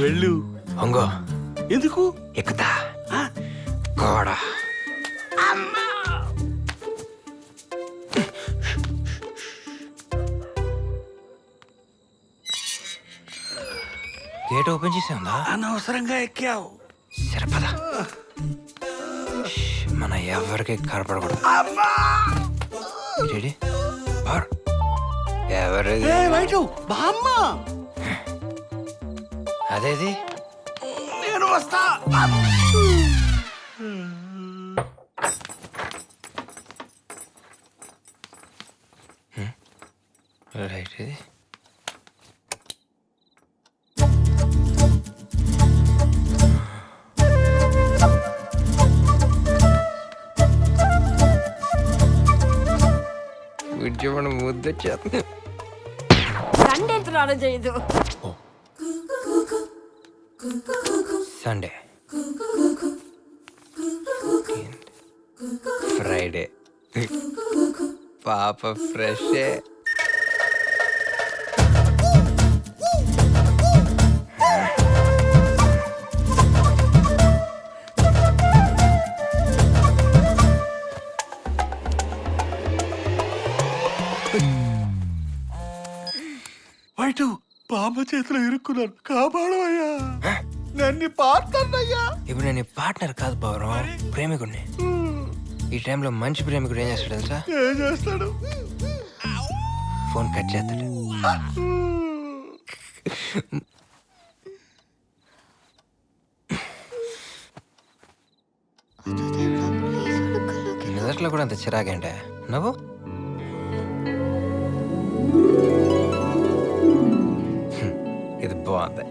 వెళ్ళు. ఒంగో ఎందుకు? ఎక్కుతా. గోడ. గేట్ ఓపెన్ చేసే ఉందా? అనవసరంగా ఎక్కావు. సరిపద. మన ఎవరికి కనపడకూడదు. ఎవరు బామ్మ! అదేది? నేను వస్తా. రైట్ ఇది. ముద్దొచ్చేస్తుంది సండే స్నానం చేయదు సండే ఫ్రైడే పాప ఫ్రెష్ to? బామ్మ చేతిలో ఇరుక్కున్నాను. కాపాడవయ్యా. నన్ను పాడుతానయ్యా. ఇప్పుడు నేను పార్ట్నర్ కాదు పౌరం ప్రేమికుడిని ఈ టైంలో మంచి ప్రేమికుడు ఏం చేస్తాడు తెలుసా? ఏం చేస్తాడు? ఫోన్ కట్ చేస్తాడు. నిజట్లో కూడా అంత చిరాకేంటే? నవ్వు. బాగుంది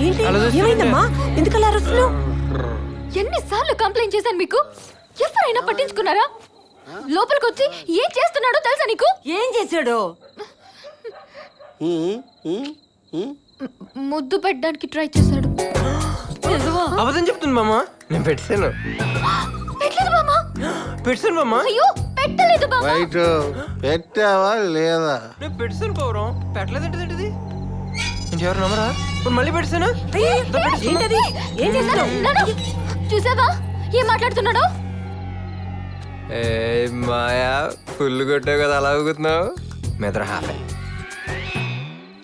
ఏంటి? అలా చూస్తుంటే- ఏమైందమ్మా? ఎందుకు అలా అరుస్తున్నావు? ఎన్నిసార్లు కంప్లైంట్ చేశాను మీకు? ఎవరైనా పట్టించుకున్నారా? లోపలికి వచ్చి ఏం చేస్తున్నాడో తెలుసా నీకు? ఏం చేశాడు? ముద్దు పెట్టడానికి ట్రై చేశాడు. అబద్ధం చెప్తుంది మామ. నేను పెట్టాను. పెట్టలేదు బామ్మ. పెట్టాను మామ అయ్యో పెట్టలేదు బామ్మ. వైటు పెట్టావా లేదా? నేను పెట్టాను పౌరం పెట్టలేదు ఏంటిది? ఇంకెవరు నమ్మరా? ఇప్పుడు మళ్ళీ పెట్టాను అయ్యో, ఏంటది? ఏం చేస్తున్నావు చూసావా? ఏం మాట్లాడుతున్నాడో? ఏ మాయా ఫుల్ కొట్టావు కదా అలా ఊగుతున్నావు? మెదర హాఫే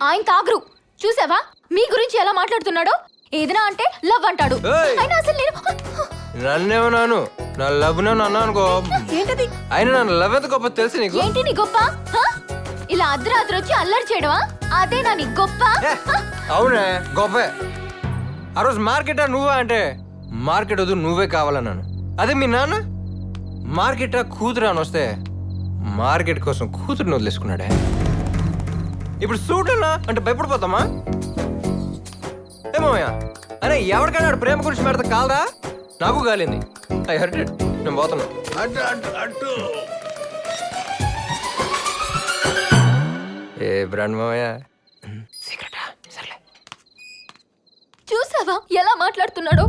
ఆయన తాగరు. చూసావా? మీ గురించి ఎలా మాట్లాడుతున్నాడో? ఏదైనా అంటే లవ్ అంటాడు! అయినా అసలు నేను నన్నేమన్నాను నా లవ్ నన్ను అనుకో. ఏంటది? అయినా నన్ను లవ్ ఎంత గొప్ప తెలుసు నీకు? ఏంటి నీ గొప్ప? హ? ఇలా అర్ధరాత్రి వచ్చి అల్లరి చేయడమా? అదే నా నీ గొప్ప? ఏ, హ? అవునే గొప్పే. ఆ రోజు మార్కెట్ నువ్వా అంటే మార్కెట్ వద్దు నువ్వే కావాలన్నాను అదే మీ నాన్న? మార్కెట్ కూతురు అని వస్తే మార్కెట్ కోసం కూతురుని వదిలేసుకున్నాడే. ఇప్పుడు సూటనా అంటే భయపడిపోతామా? ఏమోయా అరే ఎవరికైనా వాడి ప్రేమ గురించి పెడతా కాలదా నాకు కాలింది ఐ హర్ట్ ఇట్ నేను పోతున్నా. అడ్డు అడ్డు అడ్డు ఏ బ్రాండ్ మామయ్య? సీక్రెటా? సర్లే. చూసావా? ఎలా మాట్లాడుతున్నాడో?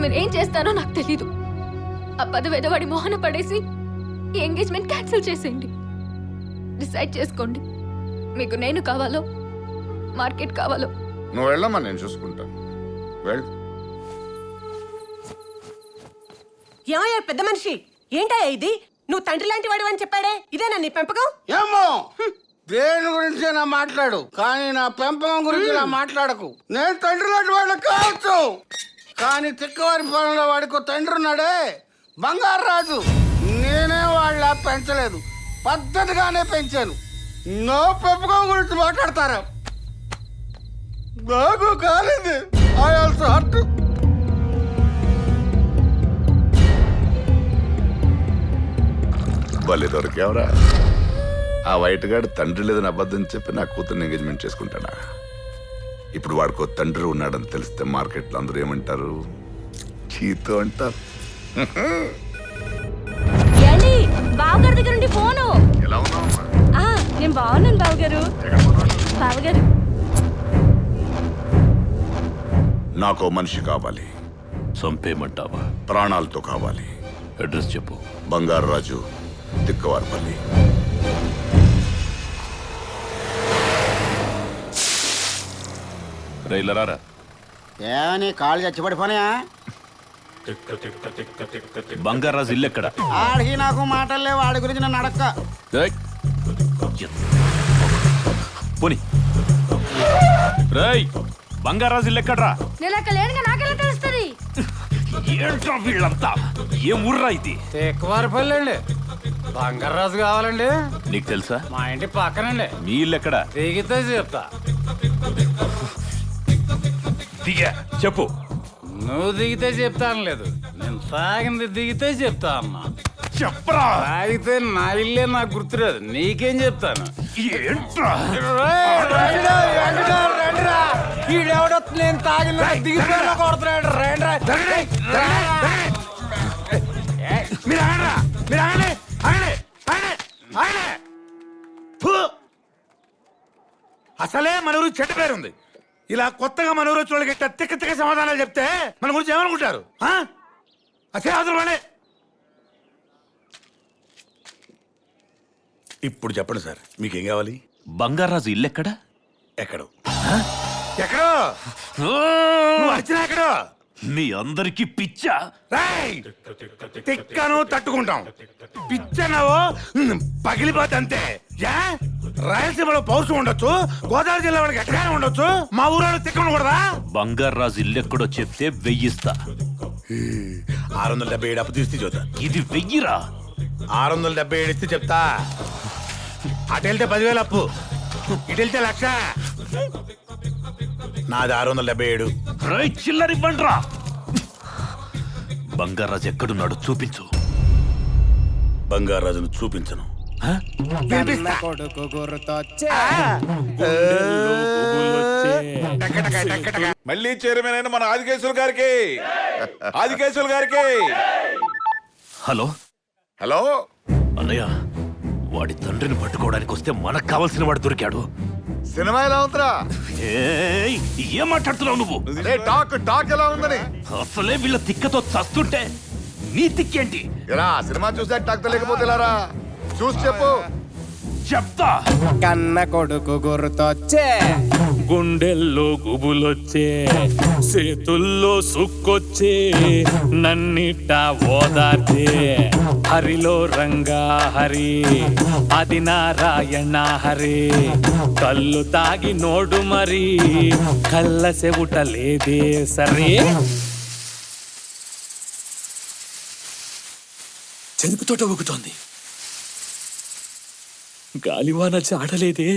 మీరేం చేస్తారో నాకు తెలీదు. ఆ పదవేదవాడి మోహన పడేసి ఈ ఎంగేజ్మెంట్ క్యాన్సిల్ చేసేయండి. డిసైడ్ చేసుకోండి. మీకు నేను కావాలో మార్కెట్ కావాలో. నువ్వు వెళ్ళమ్మా నేను చూసుకుంటాను. వెళ్ళు. ఏమయ్యా పెద్ద మనిషి? ఏంటయ్యా ఇది? నువ్వు తండ్రి లాంటి వాడు అని చెప్పాడే? ఇదేనా నీ పెంపకం? ఏమో? దేని గురించి నా మాట్లాడు? కానీ నా పెంపకం గురించి నా మాట్లాడకు. నేను తండ్రి లాంటి వాడిని కావచ్చు. కానీ తిక్కవారి పొలంలో వాడికి తండ్రి ఉన్నాడే? బంగారు రాజు. నేనే వాళ్ళ పెంచలేదు. పద్ధతిగానే పెంచాను. నా పెంపకం గురించి మాట్లాడతారా? నాకు కాలేదు. ఐ ఆల్సో హర్ట్ భలే దొరికేవరా. ఆ వైట్ గాడు తండ్రి లేదని అబద్ధం చెప్పి నా కూతుర్ని ఎంగేజ్మెంట్ చేసుకుంటాడా? ఇప్పుడు వాడికో తండ్రి ఉన్నాడని తెలిస్తే మార్కెట్లో అందరూ ఏమంటారు? చీతో అంటారు. ఏండి బావగారి దగ్గర నుండి ఫోను. ఎలా నేను బాగున్నాను బావగారు. బావగారు. నాకో మనిషి కావాలి. చంపేయమంటావా? ప్రాణాలతో కావాలి. అడ్రస్ చెప్పు. బంగారు రాజు. తిక్కవారిపల్లి రైలరారా ఏమని కాళ్ళు చచ్చిపడిపోనాయా? బంగారాజు ఇల్లు ఎక్కడ? ఆడికి నాకు మాటలు లేవు వాడి గురించి నన్ను అడక్క. ఏయ్! పోని. రేయ్ బంగారాజు ఇల్లు ఎక్కడ్రా? నేను అక్కడ లేనుగా నాకెలా తెలుస్తుంది? ఏంట్రా వీళ్ళంతా? ఏం ఊర్రా ఇది? అండి. బంగారాజు కావాలండి. నీకు తెలుసా? మా ఇంటి పక్కనండి. మీ ఇల్లు ఎక్కడ? దిగితే చెప్తా. దిగా చెప్పు. నువ్వు దిగితే చెప్తాను లేదు. నేను తాగింది దిగితే చెప్తా అమ్మా చెప్పరా? తాగితే నా ఇల్లే నాకు గుర్తులేదు నీకేం చెప్తాను? ఏంట్రా? ఈడెవడో నేను తాగిన దిగిపోయినా కొడుతున్నాడు. రండి మీరు ఆగరా మీరు ఆగండి! అసలే మన ఊరు చెడ్డ పేరుంది. ఇలా కొత్తగా మన ఊరు వచ్చిన వాళ్ళకి ఇట్లా తిక్క తిక్క సమాధానాలు చెప్తే మన గురించి ఏమనుకుంటారు? ఆ? అసలే అవసరం వాళ్ళే. ఇప్పుడు చెప్పండి సార్ మీకేం కావాలి? బంగారాజు ఇల్లు ఎక్కడ. ఎక్కడో? ఎక్కడో నువ్వు వచ్చినా ఎక్కడో? మీ అందరికి పిచ్చా? రాయ్! తిక్కను తట్టుకుంటాం. పిచ్చనవో పగిలిపోతే అంతే రాయలసీమలో పౌరుషం ఉండొచ్చు గోదావరి జిల్లా వాడికి ఎక్కడైనా ఉండొచ్చు మా తిక్కను కూడదా? బంగారాజు ఇల్లు ఎక్కడో చెప్తే వెయ్యిస్తా. ఆరు వందల డెబ్బై ఏడు అప్పు తీస్తే చూద్దా. ఇది వెయ్యిరా? ఆరు వందల డెబ్బై ఏడు ఇస్తే చెప్తా. అటు వెళ్తే పదివేలు అప్పు ఇటు వెళ్తే లక్ష. నాది ఆరు వందల డెబ్బై ఏడు. రై చిల్లరివ్వండ్రా. బంగారాజు ఎక్కడున్నాడు చూపించు. బంగారాజును చూపించను. మళ్ళీ చైర్మన్ అయిన మన ఆదికేశ్వర గారికి. ఆదికేశ్వర గారికి. హలో? హలో? అన్నయ్య వాడి తండ్రిని పట్టుకోవడానికి వస్తే మనకు కావలసిన వాడు దొరికాడు. సినిమా ఎలా ఉందిరా? ఏయ్, ఏం మాట్లాడుతున్నావు నువ్వు? టాక్ టాక్ ఎలా ఉందని? అసలే వీళ్ళ తిక్కతో చస్తుంటే నీ తిక్కేంటి? ఎలా సినిమా చూసా టాక్ తెలియకపోతే చూసి చెప్పు. చెప్తా. కన్న కొడుకు గుర్తొచ్చే. గుండెల్లో గుబులొచ్చే. చేతుల్లో సుక్కొచ్చే. నన్నిట ఓదార్చే. హరిలో రంగా హరి అది నారాయణ హరి. కళ్ళు తాగి నోడు మరి కళ్ళ చెవుట లేదే సరే. చెరుపు తోట ఊగుతోంది గాలివాన చాడలేదే